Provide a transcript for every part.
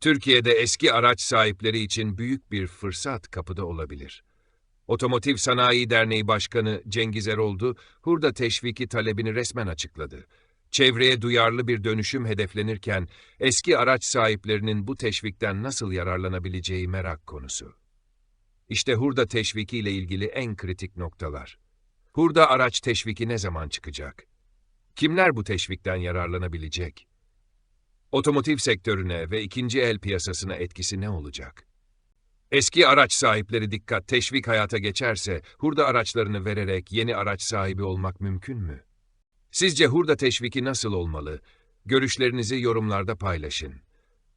Türkiye'de eski araç sahipleri için büyük bir fırsat kapıda olabilir. Otomotiv Sanayi Derneği Başkanı Cengiz Eroldu, hurda teşviki talebini resmen açıkladı. Çevreye duyarlı bir dönüşüm hedeflenirken eski araç sahiplerinin bu teşvikten nasıl yararlanabileceği merak konusu. İşte hurda teşviki ile ilgili en kritik noktalar. Hurda araç teşviki ne zaman çıkacak? Kimler bu teşvikten yararlanabilecek? Otomotiv sektörüne ve ikinci el piyasasına etkisi ne olacak? Eski araç sahipleri dikkat teşvik hayata geçerse hurda araçlarını vererek yeni araç sahibi olmak mümkün mü? Sizce hurda teşviki nasıl olmalı? Görüşlerinizi yorumlarda paylaşın.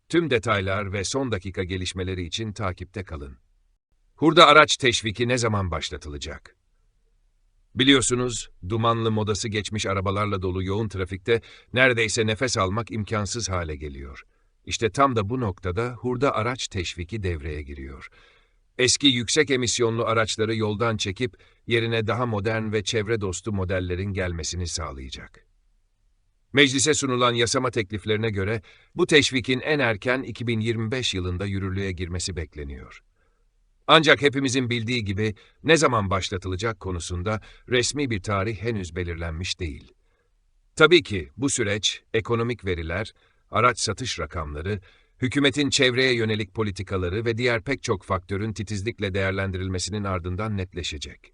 Tüm detaylar ve son dakika gelişmeleri için takipte kalın. Hurda araç teşviki ne zaman başlatılacak? Biliyorsunuz, dumanlı modası geçmiş arabalarla dolu yoğun trafikte neredeyse nefes almak imkansız hale geliyor. İşte tam da bu noktada hurda araç teşviki devreye giriyor. Eski yüksek emisyonlu araçları yoldan çekip yerine daha modern ve çevre dostu modellerin gelmesini sağlayacak. Meclise sunulan yasama tekliflerine göre bu teşvikin en erken 2025 yılında yürürlüğe girmesi bekleniyor. Ancak hepimizin bildiği gibi ne zaman başlatılacak konusunda resmi bir tarih henüz belirlenmiş değil. Tabii ki bu süreç ekonomik veriler, araç satış rakamları, hükümetin çevreye yönelik politikaları ve diğer pek çok faktörün titizlikle değerlendirilmesinin ardından netleşecek.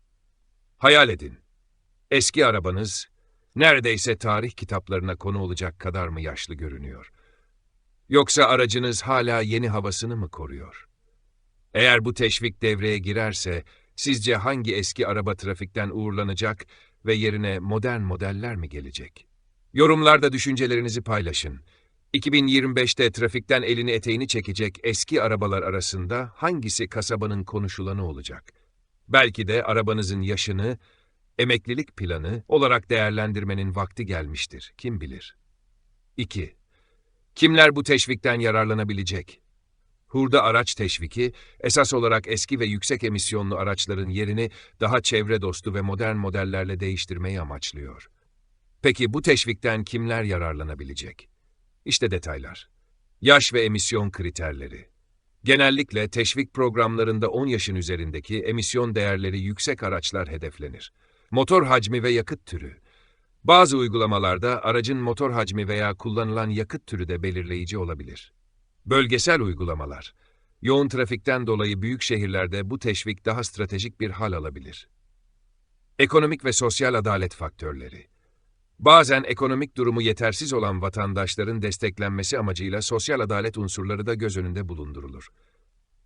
Hayal edin. Eski arabanız neredeyse tarih kitaplarına konu olacak kadar mı yaşlı görünüyor? Yoksa aracınız hala yeni havasını mı koruyor? Eğer bu teşvik devreye girerse, sizce hangi eski araba trafikten uğurlanacak ve yerine modern modeller mi gelecek? Yorumlarda düşüncelerinizi paylaşın. 2025'te trafikten elini eteğini çekecek eski arabalar arasında hangisi kasabanın konuşulanı olacak? Belki de arabanızın yaşını, emeklilik planı olarak değerlendirmenin vakti gelmiştir. Kim bilir? 2. Kimler bu teşvikten yararlanabilecek? Hurda araç teşviki, esas olarak eski ve yüksek emisyonlu araçların yerini daha çevre dostu ve modern modellerle değiştirmeyi amaçlıyor. Peki bu teşvikten kimler yararlanabilecek? İşte detaylar. Yaş ve emisyon kriterleri. Genellikle teşvik programlarında 10 yaşın üzerindeki emisyon değerleri yüksek araçlar hedeflenir. Motor hacmi ve yakıt türü. Bazı uygulamalarda aracın motor hacmi veya kullanılan yakıt türü de belirleyici olabilir. Bölgesel uygulamalar. Yoğun trafikten dolayı büyük şehirlerde bu teşvik daha stratejik bir hal alabilir. Ekonomik ve sosyal adalet faktörleri. Bazen ekonomik durumu yetersiz olan vatandaşların desteklenmesi amacıyla sosyal adalet unsurları da göz önünde bulundurulur.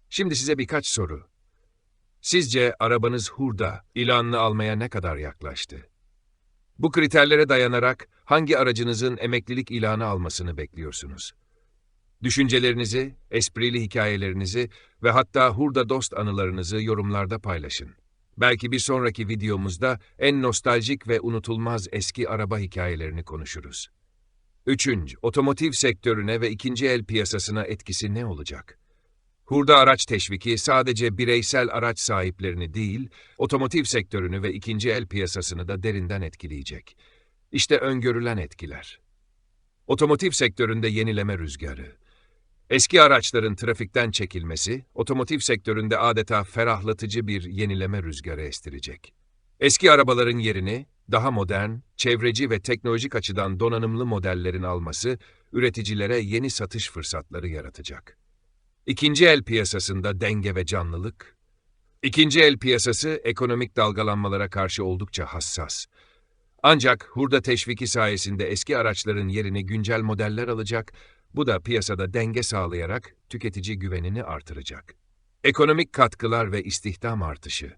Şimdi size birkaç soru. Sizce arabanız hurda ilanını almaya ne kadar yaklaştı? Bu kriterlere dayanarak hangi aracınızın emeklilik ilanı almasını bekliyorsunuz? Düşüncelerinizi, esprili hikayelerinizi ve hatta hurda dost anılarınızı yorumlarda paylaşın. Belki bir sonraki videomuzda en nostaljik ve unutulmaz eski araba hikayelerini konuşuruz. Üçüncü, otomotiv sektörüne ve ikinci el piyasasına etkisi ne olacak? Hurda araç teşviki sadece bireysel araç sahiplerini değil, otomotiv sektörünü ve ikinci el piyasasını da derinden etkileyecek. İşte öngörülen etkiler. Otomotiv sektöründe yenileme rüzgarı. Eski araçların trafikten çekilmesi, otomotiv sektöründe adeta ferahlatıcı bir yenileme rüzgarı estirecek. Eski arabaların yerini daha modern, çevreci ve teknolojik açıdan donanımlı modellerin alması, üreticilere yeni satış fırsatları yaratacak. İkinci el piyasasında denge ve canlılık. İkinci el piyasası ekonomik dalgalanmalara karşı oldukça hassas. Ancak hurda teşviki sayesinde eski araçların yerini güncel modeller alacak, bu da piyasada denge sağlayarak tüketici güvenini artıracak. Ekonomik katkılar ve istihdam artışı.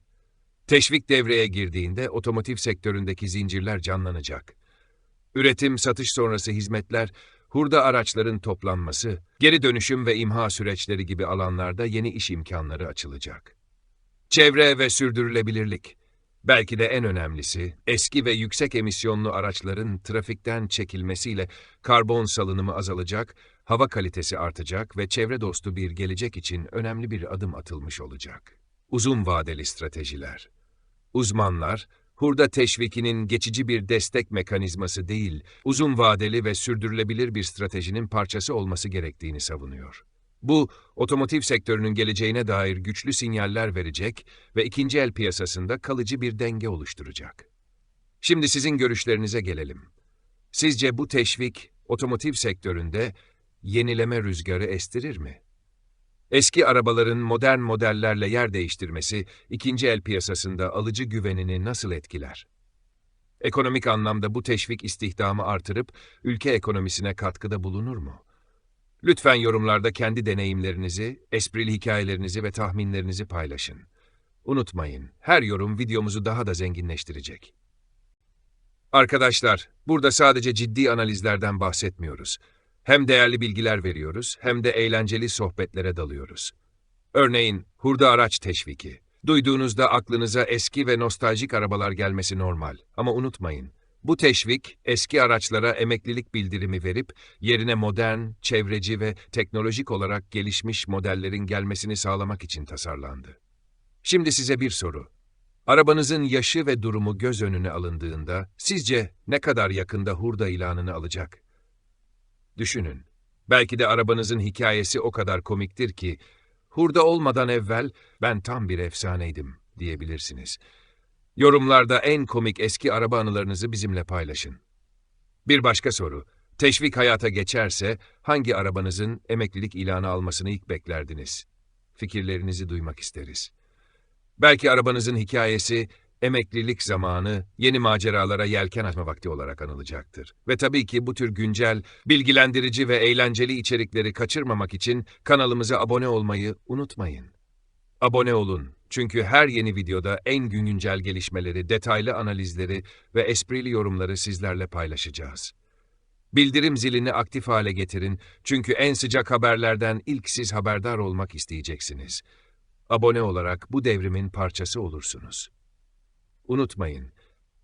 Teşvik devreye girdiğinde otomotiv sektöründeki zincirler canlanacak. Üretim, satış sonrası hizmetler, hurda araçların toplanması, geri dönüşüm ve imha süreçleri gibi alanlarda yeni iş imkanları açılacak. Çevre ve sürdürülebilirlik. Belki de en önemlisi, eski ve yüksek emisyonlu araçların trafikten çekilmesiyle karbon salınımı azalacak, hava kalitesi artacak ve çevre dostu bir gelecek için önemli bir adım atılmış olacak. Uzun vadeli stratejiler. Uzmanlar, hurda teşvikinin geçici bir destek mekanizması değil, uzun vadeli ve sürdürülebilir bir stratejinin parçası olması gerektiğini savunuyor. Bu, otomotiv sektörünün geleceğine dair güçlü sinyaller verecek ve ikinci el piyasasında kalıcı bir denge oluşturacak. Şimdi sizin görüşlerinize gelelim. Sizce bu teşvik, otomotiv sektöründe yenileme rüzgarı estirir mi? Eski arabaların modern modellerle yer değiştirmesi, ikinci el piyasasında alıcı güvenini nasıl etkiler? Ekonomik anlamda bu teşvik istihdamı artırıp ülke ekonomisine katkıda bulunur mu? Lütfen yorumlarda kendi deneyimlerinizi, esprili hikayelerinizi ve tahminlerinizi paylaşın. Unutmayın, her yorum videomuzu daha da zenginleştirecek. Arkadaşlar, burada sadece ciddi analizlerden bahsetmiyoruz. Hem değerli bilgiler veriyoruz, hem de eğlenceli sohbetlere dalıyoruz. Örneğin, hurda araç teşviki. Duyduğunuzda aklınıza eski ve nostaljik arabalar gelmesi normal. Ama unutmayın, bu teşvik, eski araçlara emeklilik bildirimi verip, yerine modern, çevreci ve teknolojik olarak gelişmiş modellerin gelmesini sağlamak için tasarlandı. Şimdi size bir soru. Arabanızın yaşı ve durumu göz önüne alındığında, sizce ne kadar yakında hurda ilanını alacak? Düşünün. Belki de arabanızın hikayesi o kadar komiktir ki, hurda olmadan evvel ben tam bir efsaneydim diyebilirsiniz. Yorumlarda en komik eski araba anılarınızı bizimle paylaşın. Bir başka soru. Teşvik hayata geçerse hangi arabanızın emeklilik ilanı almasını ilk beklerdiniz? Fikirlerinizi duymak isteriz. Belki arabanızın hikayesi emeklilik zamanı yeni maceralara yelken açma vakti olarak anılacaktır. Ve tabii ki bu tür güncel, bilgilendirici ve eğlenceli içerikleri kaçırmamak için kanalımıza abone olmayı unutmayın. Abone olun çünkü her yeni videoda en güncel gelişmeleri, detaylı analizleri ve esprili yorumları sizlerle paylaşacağız. Bildirim zilini aktif hale getirin çünkü en sıcak haberlerden ilk siz haberdar olmak isteyeceksiniz. Abone olarak bu devrimin parçası olursunuz. Unutmayın,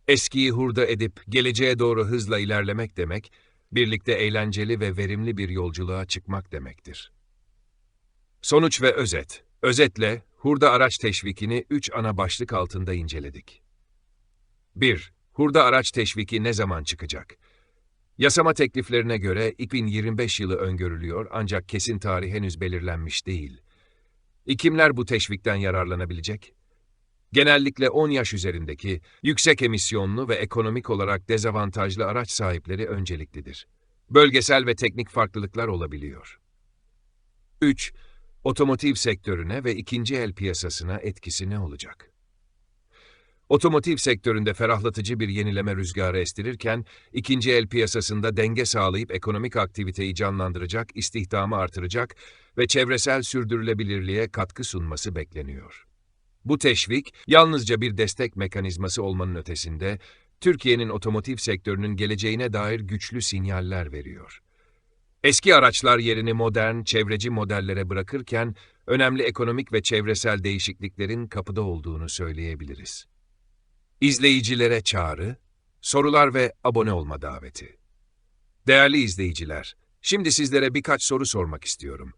eskiyi hurda edip geleceğe doğru hızla ilerlemek demek, birlikte eğlenceli ve verimli bir yolculuğa çıkmak demektir. Sonuç ve özet. Özetle, hurda araç teşvikini üç ana başlık altında inceledik. 1. Hurda araç teşviki ne zaman çıkacak? Yasama tekliflerine göre 2025 yılı öngörülüyor ancak kesin tarih henüz belirlenmiş değil. Kimler bu teşvikten yararlanabilecek? Genellikle 10 yaş üzerindeki, yüksek emisyonlu ve ekonomik olarak dezavantajlı araç sahipleri önceliklidir. Bölgesel ve teknik farklılıklar olabiliyor. 3. Otomotiv sektörüne ve ikinci el piyasasına etkisi ne olacak? Otomotiv sektöründe ferahlatıcı bir yenileme rüzgarı estirirken, ikinci el piyasasında denge sağlayıp ekonomik aktiviteyi canlandıracak, istihdamı artıracak ve çevresel sürdürülebilirliğe katkı sunması bekleniyor. Bu teşvik, yalnızca bir destek mekanizması olmanın ötesinde, Türkiye'nin otomotiv sektörünün geleceğine dair güçlü sinyaller veriyor. Eski araçlar yerini modern, çevreci modellere bırakırken, önemli ekonomik ve çevresel değişikliklerin kapıda olduğunu söyleyebiliriz. İzleyicilere çağrı, sorular ve abone olma daveti. Değerli izleyiciler, şimdi sizlere birkaç soru sormak istiyorum.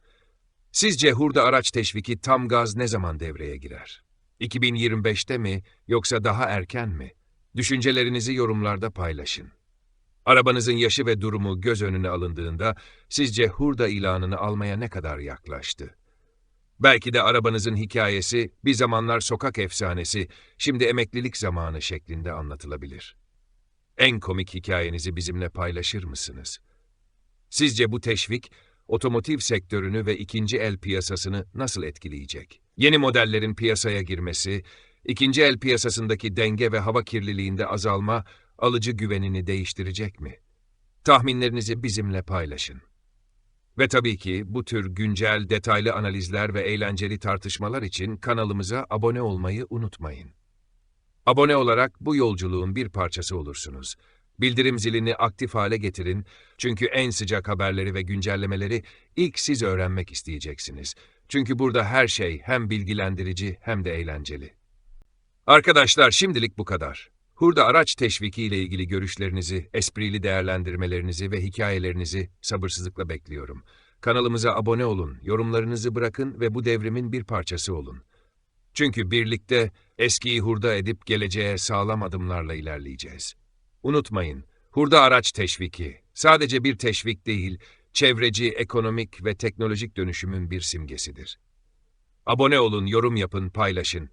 Sizce hurda araç teşviki tam gaz ne zaman devreye girer? 2025'te mi yoksa daha erken mi? Düşüncelerinizi yorumlarda paylaşın. Arabanızın yaşı ve durumu göz önüne alındığında sizce hurda ilanını almaya ne kadar yaklaştı? Belki de arabanızın hikayesi bir zamanlar sokak efsanesi, şimdi emeklilik zamanı şeklinde anlatılabilir. En komik hikayenizi bizimle paylaşır mısınız? Sizce bu teşvik otomotiv sektörünü ve ikinci el piyasasını nasıl etkileyecek? Yeni modellerin piyasaya girmesi, ikinci el piyasasındaki denge ve hava kirliliğinde azalma alıcı güvenini değiştirecek mi? Tahminlerinizi bizimle paylaşın. Ve tabii ki bu tür güncel, detaylı analizler ve eğlenceli tartışmalar için kanalımıza abone olmayı unutmayın. Abone olarak bu yolculuğun bir parçası olursunuz. Bildirim zilini aktif hale getirin çünkü en sıcak haberleri ve güncellemeleri ilk siz öğrenmek isteyeceksiniz. Çünkü burada her şey hem bilgilendirici hem de eğlenceli. Arkadaşlar şimdilik bu kadar. Hurda araç teşviki ile ilgili görüşlerinizi, esprili değerlendirmelerinizi ve hikayelerinizi sabırsızlıkla bekliyorum. Kanalımıza abone olun, yorumlarınızı bırakın ve bu devrimin bir parçası olun. Çünkü birlikte eskiyi hurda edip geleceğe sağlam adımlarla ilerleyeceğiz. Unutmayın, hurda araç teşviki sadece bir teşvik değil, çevreci, ekonomik ve teknolojik dönüşümün bir simgesidir. Abone olun, yorum yapın, paylaşın.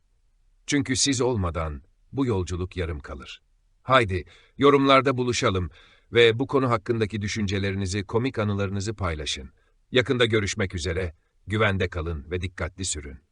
Çünkü siz olmadan bu yolculuk yarım kalır. Haydi, yorumlarda buluşalım ve bu konu hakkındaki düşüncelerinizi, komik anılarınızı paylaşın. Yakında görüşmek üzere, güvende kalın ve dikkatli sürün.